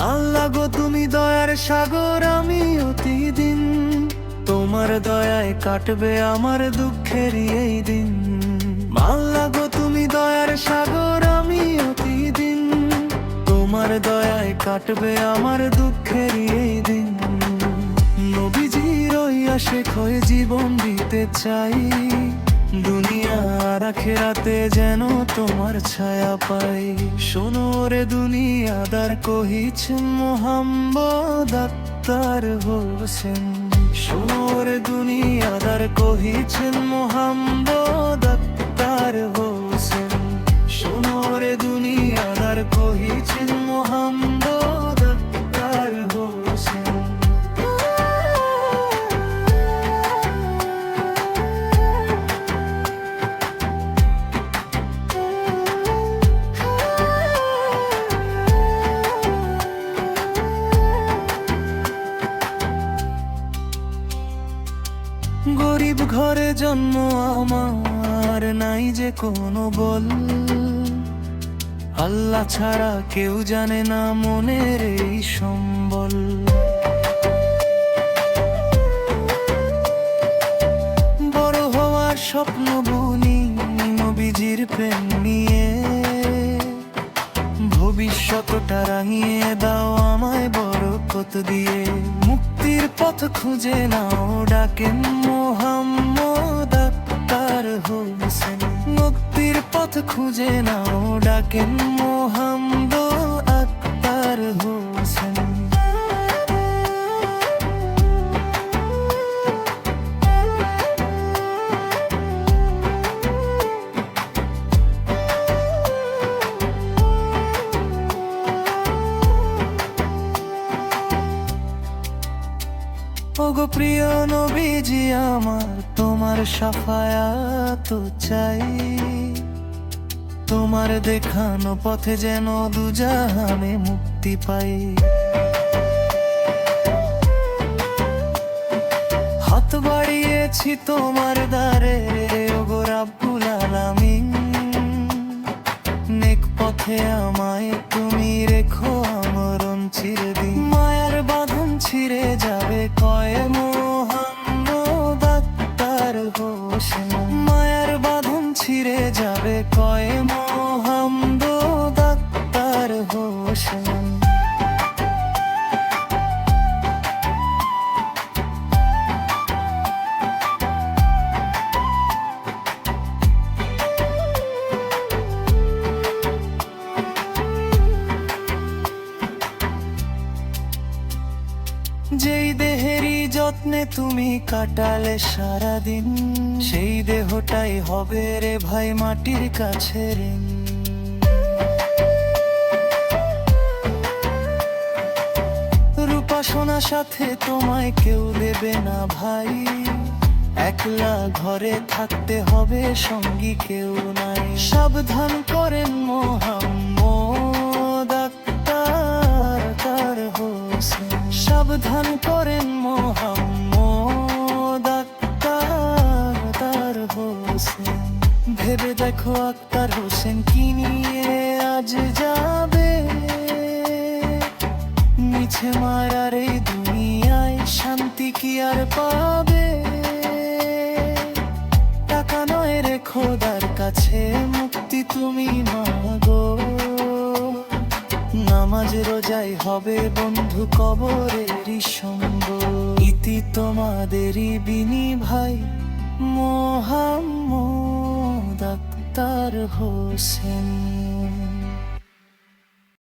আল্লাহ গো, তুমি দয়ার সাগর, আমি অতিদিন। তোমার দয়ায় কাটবে আমার দুঃখের এই দিন। আল্লাহ গো, তুমি দয়ার সাগর, আমি অতিদিন। তোমার দয়ায় কাটবে আমার দুঃখের এই দিন। নবীজির ওই আশেক হয়ে জীবন দিতে চাই। দুনিয়া আখেরাতে যেন তোমার ছায়া পাই। শোনো রে দুনিয়াদার কহিছ মোহাম্মদ আত্মার হোসেন। শোনো রে দুনিয়াদার, কহিছেন মোহাম্মদ গরিব ঘরে জন্ম আমার নাই যে কোনো বল। আল্লাহ ছাড়া কেউ জানে না মনের এই সম্বল। বড় হওয়ার স্বপ্ন বুনি নবীজির প্রেম নিয়ে। ভবিষ্যতটা রাঙিয়ে দাও আমায় বরকত দিয়ে। মুক্তির পথ খুঁজে নাও ডাকেন মোহাম্মদ আক্তার হোসেন। মুক্তির পথ খুঁজে নাও ডাকেন মোহাম্মদ প্রিয় নবীজি আমার, তোমার সাফায়াত চাই। তোমার দেখানো পথে যেন দুজাহানে মুক্তি পাই। হাত বাড়িয়েছি তোমার দ্বারে poem যেই দেহেরই যত্নে তুমি কাটালে সারাদিন, সেই দেহটাই হবে রে ভাই মাটির কাছে ঋণ। রূপা সোনা সাথে তোমায় কেউ দেবে না ভাই, একলা ঘরে থাকতে হবে সঙ্গী কেউ নাই। সাবধান করেন মোহাম্মদ দেখো আক্তার হোসেন কি নিয়ে আজ যাবে? মিছে মারার এই দুনিয়ায় শান্তি কি আর পাবে? টাকা নয় রে খোদার কাছে, মুক্তি তুমি মাগো নামাজ রোজাই হবে বন্ধু কবরেরই সঙ্গ। ইতি তোমাদেরই বিনি ভাই মোহাম্মদ আক্তার হোসেন